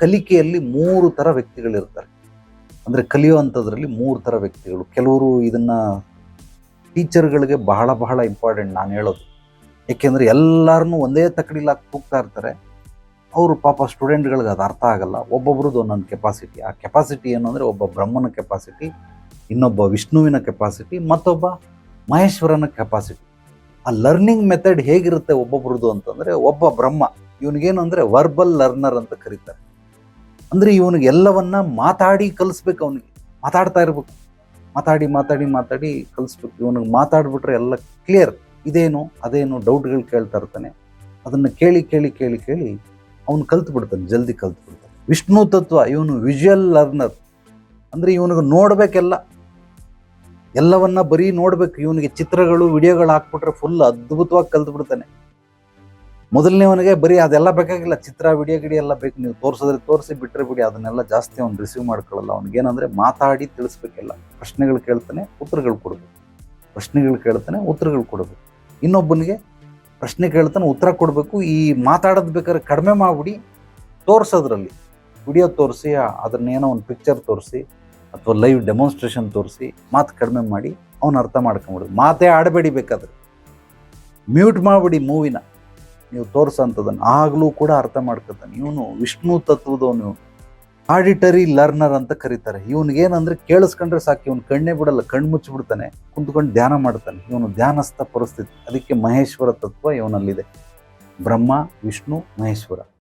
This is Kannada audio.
ಕಲಿಕೆಯಲ್ಲಿ ಮೂರು ಥರ ವ್ಯಕ್ತಿಗಳಿರ್ತಾರೆ. ಅಂದರೆ ಕಲಿಯುವಂಥದ್ರಲ್ಲಿ ಮೂರು ಥರ ವ್ಯಕ್ತಿಗಳು. ಕೆಲವರು ಇದನ್ನು ಟೀಚರ್ಗಳಿಗೆ ಬಹಳ ಬಹಳ ಇಂಪಾರ್ಟೆಂಟ್ ನಾನು ಹೇಳೋದು. ಏಕೆಂದರೆ ಎಲ್ಲರನ್ನೂ ಒಂದೇ ತಕಡಿಲಾಗಿ ತೂಗ್ತಾ ಇರ್ತಾರೆ. ಅವರು ಪಾಪ ಸ್ಟೂಡೆಂಟ್ಗಳಿಗೆ ಅದು ಅರ್ಥ ಆಗಲ್ಲ. ಒಬ್ಬೊಬ್ರದ್ದು ಒಂದೊಂದು ಕೆಪಾಸಿಟಿ ಆ ಕೆಪಾಸಿಟಿ ಏನು ಅಂದರೆ ಒಬ್ಬ ಬ್ರಹ್ಮನ ಕೆಪಾಸಿಟಿ ಇನ್ನೊಬ್ಬ ವಿಷ್ಣುವಿನ ಕೆಪಾಸಿಟಿ ಮತ್ತೊಬ್ಬ ಮಹೇಶ್ವರನ ಕೆಪಾಸಿಟಿ ಆ ಲರ್ನಿಂಗ್ ಮೆಥಡ್ ಹೇಗಿರುತ್ತೆ ಒಬ್ಬೊಬ್ರದ್ದು ಅಂತಂದರೆ ಒಬ್ಬ ಬ್ರಹ್ಮ. ಇವನಿಗೇನು ಅಂದರೆ ವರ್ಬಲ್ ಲರ್ನರ್ ಅಂತ ಕರೀತಾರೆ. ಅಂದರೆ ಇವನಿಗೆ ಎಲ್ಲವನ್ನ ಮಾತಾಡಿ ಕಲಿಸ್ಬೇಕು ಅವನಿಗೆ. ಮಾತಾಡ್ತಾ ಇರ್ಬೇಕು. ಮಾತಾಡಿ ಮಾತಾಡಿ ಮಾತಾಡಿ ಕಲಿಸ್ಬೇಕು. ಇವನಿಗೆ ಮಾತಾಡ್ಬಿಟ್ರೆ ಎಲ್ಲ ಕ್ಲಿಯರ್ ಇದೇನು, ಅದೇನು ಡೌಟ್ಗಳು ಕೇಳ್ತಾ ಇರ್ತಾನೆ. ಅದನ್ನು ಕೇಳಿ ಕೇಳಿ ಕೇಳಿ ಕೇಳಿ ಅವನು ಕಲ್ತು ಬಿಡ್ತಾನೆ ಜಲ್ದಿ ಕಲ್ತು ಬಿಡ್ತಾನೆ ವಿಷ್ಣು ತತ್ವ, ಇವನು ವಿಜುವಲ್ ಲರ್ನರ್ ಅಂದರೆ ಇವನಿಗೆ ನೋಡಬೇಕೆಲ್ಲ. ಎಲ್ಲವನ್ನ ಬರೀ ನೋಡ್ಬೇಕು. ಇವನಿಗೆ ಚಿತ್ರಗಳು, ವಿಡಿಯೋಗಳು ಹಾಕ್ಬಿಟ್ರೆ ಫುಲ್ ಅದ್ಭುತವಾಗಿ ಕಲ್ತು ಬಿಡ್ತಾನೆ ಮೊದಲನೇವನಿಗೆ ಬರೀ ಅದೆಲ್ಲ ಬೇಕಾಗಿಲ್ಲ. ಚಿತ್ರ ವಿಡಿಯೋ ಗಿಡಿ ಎಲ್ಲ ಬೇಕು. ನೀವು ತೋರಿಸಿದ್ರೆ ತೋರಿಸಿ ಬಿಟ್ಟರೆ ಬಿಡಿ. ಅದನ್ನೆಲ್ಲ ಜಾಸ್ತಿ ಅವ್ನು ರಿಸೀವ್ ಮಾಡ್ಕೊಳ್ಳಲ್ಲ. ಅವ್ನಿಗೇನಂದ್ರೆ ಮಾತಾಡಿ ತಿಳಿಸ್ಬೇಕಿಲ್ಲ. ಪ್ರಶ್ನೆಗಳು ಕೇಳ್ತಾನೆ, ಉತ್ತರಗಳು ಕೊಡಬೇಕು. ಪ್ರಶ್ನೆಗಳು ಕೇಳ್ತಾನೆ, ಉತ್ತರಗಳು ಕೊಡಬೇಕು. ಇನ್ನೊಬ್ಬನಿಗೆ ಪ್ರಶ್ನೆ ಕೇಳ್ತಾನೆ, ಉತ್ತರ ಕೊಡಬೇಕು. ಈ ಮಾತಾಡೋದು ಬೇಕಾದ್ರೆ ಕಡಿಮೆ ಮಾಡಿಬಿಡಿ. ತೋರಿಸೋದ್ರಲ್ಲಿ. ವಿಡಿಯೋ ತೋರಿಸಿ, ಅದನ್ನೇನೋ ಒಂದು ಪಿಕ್ಚರ್ ತೋರಿಸಿ, ಅಥವಾ ಲೈವ್ ಡೆಮಾನ್ಸ್ಟ್ರೇಷನ್ ತೋರಿಸಿ, ಮಾತು ಕಡಿಮೆ ಮಾಡಿ, ಅವ್ನು ಅರ್ಥ ಮಾಡ್ಕೊಂಬಿಡೋದು ಮಾತೇ ಆಡಬೇಡಿ ಬೇಕಾದ್ರೆ. ಮ್ಯೂಟ್ ಮಾಡಿಬಿಡಿ ಮೂವಿನ ನೀವು ತೋರಿಸೋಂಥದ್ದನ್ನು ಆಗಲೂ ಕೂಡ ಅರ್ಥ ಮಾಡ್ಕೊತಾನೆ. ಇವನು ವಿಷ್ಣು ತತ್ವದವನು. ಆಡಿಟರಿ ಲರ್ನರ್ ಅಂತ ಕರೀತಾರೆ. ಇವನಿಗೇನಂದ್ರೆ ಕೇಳಿಸ್ಕೊಂಡ್ರೆ ಸಾಕು, ಇವನು ಕಣ್ಣೇ ಬಿಡಲ್ಲ, ಕಣ್ಣು ಮುಚ್ಚಿಬಿಡ್ತಾನೆ. ಕುಂತ್ಕೊಂಡು ಧ್ಯಾನ ಮಾಡ್ತಾನೆ. ಇವನು ಧ್ಯಾನಸ್ಥ ಪರಿಸ್ಥಿತಿ. ಅದಕ್ಕೆ ಮಹೇಶ್ವರ ತತ್ವ ಇವನಲ್ಲಿದೆ. ಬ್ರಹ್ಮ, ವಿಷ್ಣು, ಮಹೇಶ್ವರ.